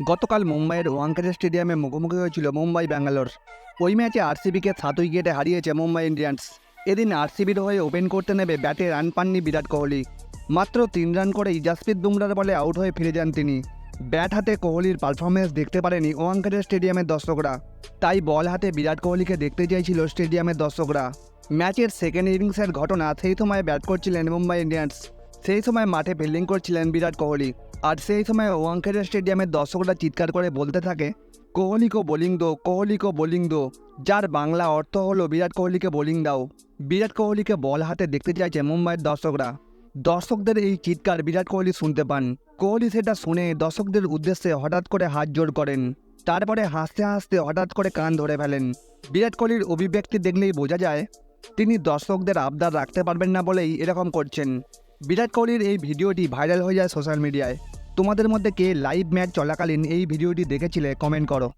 গতকাল মুম্বাইয়ের ওয়াংখেড়ে স্টেডিয়ামে মুখোমুখি হয়েছিল মুম্বাই ব্যাঙ্গালোর। ওই ম্যাচে আরসিবিকে সাত উইকেটে হারিয়েছে মুম্বাই ইন্ডিয়ান্স। এদিন আরসিবির হয়ে ওপেন করতে নেবে ব্যাটে রান পাননি বিরাট কোহলি। মাত্র তিন রান করেই জাসপ্রীত বুমরার বলে আউট হয়ে ফিরে যান তিনি। ব্যাট হাতে কোহলির পারফরমেন্স দেখতে পারেনি ওয়াংখেড়ে স্টেডিয়ামের দর্শকরা। তাই বল হাতে বিরাট কোহলিকে দেখতে চাইছিল স্টেডিয়ামের দর্শকরা। ম্যাচের সেকেন্ড ইনিংসের ঘটনা সেই সময় ব্যাট করছিলেন মুম্বাই ইন্ডিয়ান্স। সেই সময় মাঠে ফিল্ডিং করছিলেন বিরাট কোহলি। আর সেই সময় ওয়াংখেড়ে স্টেডিয়ামের দর্শকরা চিৎকার করে বলতে থাকে, কোহলি কো বোলিং দো, কোহলি কো বোলিং দো। যার বাংলা অর্থ হলো, বিরাট কোহলিকে বোলিং দাও। বিরাট কোহলিকে বল হাতে দেখতে চাইছে মুম্বাইয়ের দর্শকরা। দর্শকদের এই চিৎকার বিরাট কোহলি শুনতে পান। কোহলি সেটা শুনে দর্শকদের উদ্দেশ্যে হঠাৎ করে হাত জোর করেন। তারপরে হাসতে হাসতে হঠাৎ করে কান ধরে ফেলেন। বিরাট কোহলির অভিব্যক্তি দেখলেই বোঝা যায়, তিনি দর্শকদের আবদার রাখতে পারবেন না বলেই এরকম করছেন। বিরাট কোহলির এই ভিডিওটি ভাইরাল হয়ে যায় সোশ্যাল মিডিয়ায়। তোমাদের মধ্যে কে লাইভ ম্যাচ চলাকালীন এই ভিডিওটি দেখেছিলে কমেন্ট করো।